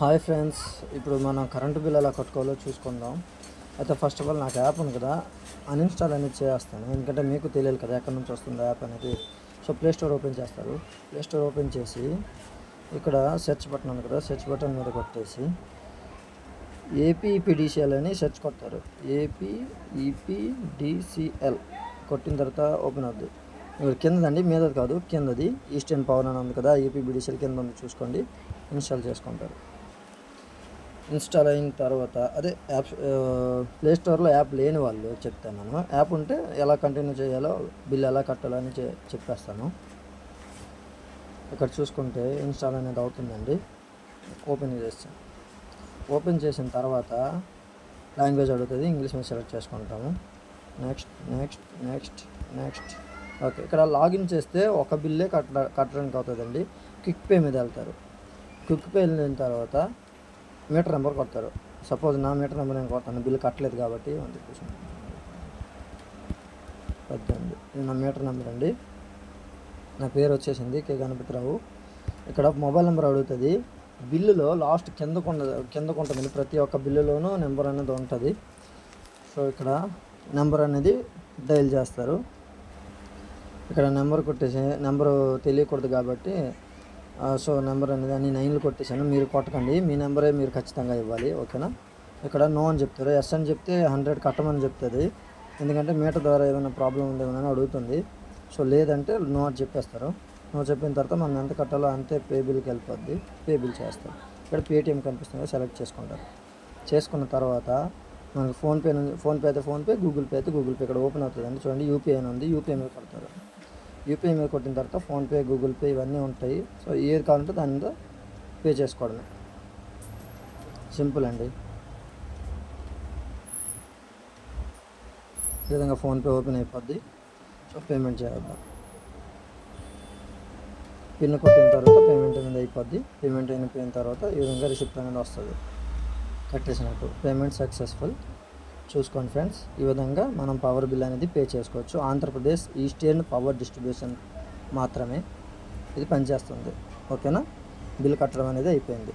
Hi friends ఇప్పుడు మనం current bill ఎలా కట్టుకోవాలో చూసుకుందాం. అయితే ఫస్ట్ ఆఫ్ ఆల్ నాకు యాప్ ఉంది కదా అన్ఇన్స్టాల్ అనేది చేస్తాను. ఎందుకంటే మీకు తెలియాలి కదా ఎక్కడి నుంచి వస్తుంది యాప్ అనేది. సో ప్లే స్టోర్ ఓపెన్ చేస్తారు. ప్లే స్టోర్ ఓపెన్ చేసి ఇక్కడ సెర్చ్ బటన్ ఉంది కదా సెర్చ్ బటన్ మీద కొట్టేసి ఏపీ అని సెర్చ్ కొడతారు. ఏపీ ఈపీడీసీఎల్ కొట్టిన తర్వాత ఓపెన్ అవుద్ది. ఇక్కడ కిందదండి మీదది కాదు కిందది ఈస్టర్న్ పవర్ అని ఉంది కదా ఏపీపీడీసీఎల్ కింద ఉంది చూసుకోండి ఇన్స్టాల్ చేసుకుంటారు. ఇన్స్టాల్ అయిన తర్వాత అదే యాప్ ప్లే స్టోర్లో యాప్ లేని వాళ్ళు చెప్తాను నేను. యాప్ ఉంటే ఎలా కంటిన్యూ చేయాలో బిల్ ఎలా కట్టాలో అని చెప్పేస్తాను. ఇక్కడ చూసుకుంటే ఇన్స్టాల్ అనేది అవుతుందండి. ఓపెన్ చేస్తాను. ఓపెన్ చేసిన తర్వాత లాంగ్వేజ్ అడుగుతుంది ఇంగ్లీష్ మీద సెలెక్ట్ చేసుకుంటాము. Next next next next. Okay ఇక్కడ లాగిన్ చేస్తే ఒక బిల్లే కట్ట కట్టడానికి అవుతుందండి. క్విక్ పే మీద వెళ్తారు. క్విక్ పే వెళ్ళిన తర్వాత మీటర్ నెంబర్ కొడతారు. సపోజ్ నా మీటర్ నెంబర్ నేను కొడతాను బిల్లు కట్టలేదు కాబట్టి అని చెప్పేసి. పద్దెనిమిది. నా మీటర్ నెంబర్ అండి. నా పేరు వచ్చేసింది కే. గణపతిరావు. ఇక్కడ మొబైల్ నెంబర్ అడుగుతుంది. బిల్లులో లాస్ట్ కిందకు ఉండదు కిందకు ఉంటుంది ప్రతి ఒక్క బిల్లులోనూ నెంబర్ అనేది ఉంటుంది. సో ఇక్కడ నెంబర్ అనేది డైల్ చేస్తారు. ఇక్కడ నెంబర్ కొట్టేసి నెంబరు తెలియకూడదు కాబట్టి సో నెంబర్ అనేది అన్ని నైన్లు కొట్టేసాను మీరు కొట్టకండి. మీ నెంబరే మీరు ఖచ్చితంగా ఇవ్వాలి. ఓకేనా? ఇక్కడ నో అని చెప్తారు. ఎస్ అని చెప్తే హండ్రెడ్ కట్టమని చెప్తుంది. ఎందుకంటే మీటర్ ద్వారా ఏమైనా ప్రాబ్లం ఉందేమో అడుగుతుంది. సో లేదంటే నో అని చెప్పేస్తారు. నో చెప్పిన తర్వాత మనం ఎంత కట్టాలో అంతే పే బిల్కి వెళ్ళిపోద్ది. పే బిల్ చేస్తాం ఇక్కడ పేటిఎం కనిపిస్తుంది సెలెక్ట్ చేసుకుంటారు. చేసుకున్న తర్వాత మనకి ఫోన్పే నుంచి ఫోన్పే అయితే ఫోన్పే గూగుల్ పే అయితే గూగుల్ పే. ఇక్కడ ఓపెన్ అవుతుందండి. చూడండి యూపీఐ అని ఉంది. యూపీఐ మీద కొడతారు. యూపీఐ మీద కొట్టిన తర్వాత ఫోన్పే గూగుల్ పే ఇవన్నీ ఉంటాయి. సో ఏది కావాలంటే దాని మీద పే చేసుకోవడమే. సింపుల్ అండి. ఈ విధంగా ఫోన్పే ఓపెన్ అయిపోద్ది. సో పేమెంట్ చేద్దాం. పిన్ కొట్టిన తర్వాత పేమెంట్ అనేది అయిపోద్ది. పేమెంట్ అయిపోయిన తర్వాత ఈ విధంగా రిసిప్ట్ అనేది వస్తుంది. కట్టేసినట్టు. Payment successful. చూసుకోండి ఫ్రెండ్స్. ఈ విధంగా మనం పవర్ బిల్ అనేది పే చేసుకోవచ్చు. ఆంధ్రప్రదేశ్ ఈస్టర్న్ పవర్ డిస్ట్రిబ్యూషన్ మాత్రమే ఇది పనిచేస్తుంది. ఓకేనా? బిల్ కట్టడం అనేది అయిపోయింది.